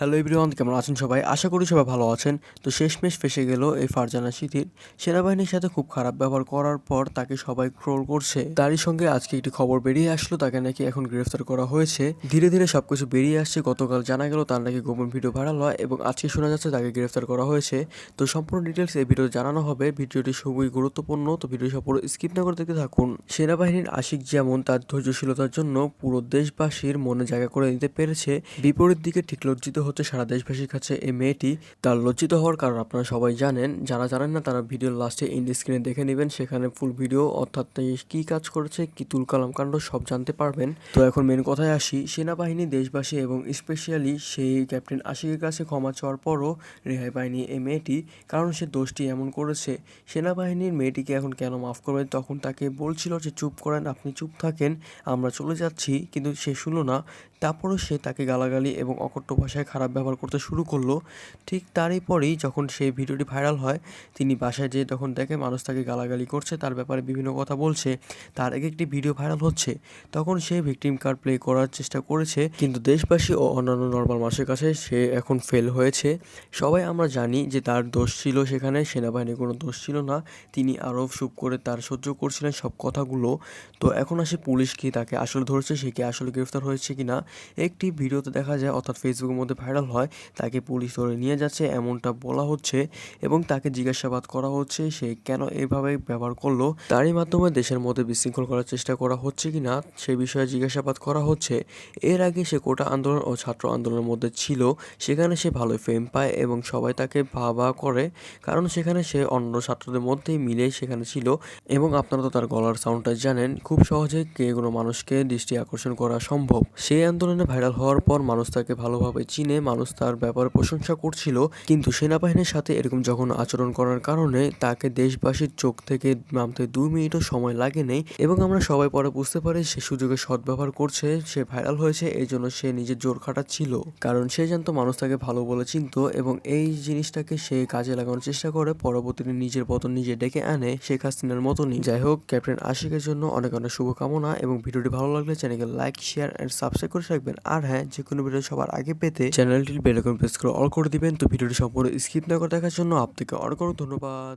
Hello everyone কেমন আছেন সবাই? আশা করি সবাই ভালো আছেন। তো শেষমেশ ফেসে গেল এই ফারজানা সিদ্দির সেনাবাহিনীর সাথে খুব খারাপ ব্যবহার করার পর তাকে সবাই ট্রোল করছে। তারই সঙ্গে আজকে একটি খবর বেরিয়ে আসলো, তাকে নাকি এখন গ্রেফতার করা হয়েছে। ধীরে ধীরে সবকিছু বেরিয়ে আসছে, গতকাল জানা গেল তার নাকি গোপন ভিডিও ভাইরাল হয় এবং আজকে শোনা যাচ্ছে তাকে গ্রেফতার করা হয়েছে। তো সম্পূর্ণ ডিটেলস এই ভিডিও জানানো হবে। ভিডিওটি খুবই গুরুত্বপূর্ণ, তো ভিডিও সম্পূর্ণ স্কিপ না করে দেখতে থাকুন। সেনাবাহিনীর আশিক যেমন তার ধৈর্যশীলতার জন্য পুরো দেশবাসীর মনে জায়গা করে নিতে পেরেছে, বিপরীত দিকে ঠিক লজ্জিত হচ্ছে সারা দেশবাসীর কাছে এই মেয়েটি তার লজ্জিত হওয়ার কারণ আপনারা সবাই জানেন। যারা জানেন না, তারা ভিডিওর লাস্টে ইন্ড স্ক্রিনে দেখে নেবেন। সেখানে ফুল ভিডিও অর্থাৎ কি কাজ করেছে, কি তুল কালাম কাণ্ড, সব জানতে পারবেন। তো এখন মেন কথায় আসি। সেনাবাহিনী, দেশবাসী এবং স্পেশালি সেই ক্যাপ্টেন আশিকের কাছে ক্ষমা চাওয়ার পরও রেহাই পায়নি এই মেয়েটি, কারণ সে দোষটি এমন করেছে। সেনাবাহিনীর মেয়েটিকে এখন কেন মাফ করবেন? তখন তাকে বলছিল যে, চুপ করেন, আপনি চুপ থাকেন, আমরা চলে যাচ্ছি। কিন্তু সে শুনলো না। তারপরও সে তাকে গালাগালি এবং অকট্য ভাষায় খারাপ ব্যবহার করতে শুরু করল, ঠিক তারই পরেই যখন সেই ভিডিওটি ভাইরাল হয়, তিনি বাসায় যেয়ে তখন দেখে মানুষ তাকে গালাগালি করছে, তার ব্যাপারে বিভিন্ন কথা বলছে, তার আগে একটি ভিডিও ভাইরাল হচ্ছে। তখন সে ভিকটিম কার্ড প্লে করার চেষ্টা করেছে, কিন্তু দেশবাসী ও অন্যান্য নর্মাল মানুষের কাছে সে এখন ফেল হয়েছে। সবাই আমরা জানি যে তার দোষ ছিল সেখানে, সেনাবাহিনীর কোনো দোষ ছিল না, তিনি আরও চুপ করে তার সহ্য করছিলেন সব কথাগুলো। তো এখন আসে পুলিশ কি তাকে আসলে ধরেছে, সে কি আসলে গ্রেফতার হয়েছে কি না একটি ভিডিওতে দেখা যায়, অর্থাৎ ফেসবুকের মধ্যে হয়, তাকে পুলিশ ধরে নিয়ে যাচ্ছে, এমনটা বলা হচ্ছে এবং তাকে জিজ্ঞাসাবাদ করা হচ্ছে, সে কেন এভাবে ব্যবহার করল, তারই মাধ্যমে দেশের মধ্যে বিশৃঙ্খল করার চেষ্টা করা হচ্ছে কি না সে বিষয়ে জিজ্ঞাসাবাদ করা হচ্ছে। এর আগে সে কোটা আন্দোলন ও ছাত্র আন্দোলনের মধ্যে ছিল, সেখানে সে ভালো ফেম পায় এবং সবাই তাকে ভাবা করে, কারণ সেখানে সে অন্য ছাত্রদের মধ্যেই মিলে সেখানে ছিল এবং আপনারা তো তার গলার সাউন্ডটা জানেন, খুব সহজে কে কোনো মানুষকে দৃষ্টি আকর্ষণ করা সম্ভব। সেই আন্দোলনে ভাইরাল হওয়ার পর মানুষ তাকে ভালোভাবে চিনে মানুষ তার ব্যাপারে প্রশংসা করছিল, কিন্তু সেনাবাহিনীর সাথে এরকম যখন আচরণ করার কারণে তাকে দেশবাসীর চোখ থেকে নামতে দুই মিনিটও সময় লাগে নেই এবং আমরা সবাই পরে বুঝতে পারি সে সুযোগে সদ্ব্যবহার করছে, সে ভাইরাল হয়েছে, এই জন্য সে নিজের জোর খাটাচ্ছিল। কারণ সে জানতো মানুষ তাকে ভালো বলে চিনতো এবং এই জিনিসটাকে সে কাজে লাগানোর চেষ্টা করে, পরবর্তীতে নিজের পতন নিজে ডেকে আনে শেখ হাসিনার মতনই। যাই হোক, ক্যাপ্টেন আশিকের জন্য অনেক অনেক শুভকামনা এবং ভিডিওটি ভালো লাগলে চ্যানেলকে লাইক শেয়ার অ্যান্ড সাবস্ক্রাইব করে রাখবেন। আর হ্যাঁ যে কোনো ভিডিও সবার আগে পেতে চ্যানেলটির বেলকন প্রেস করে অল করে দিবেন। তো ভিডিওটি সম্পূর্ণ স্কিপ না করে দেখার জন্য আপনাকে অনেক অনেক ধন্যবাদ।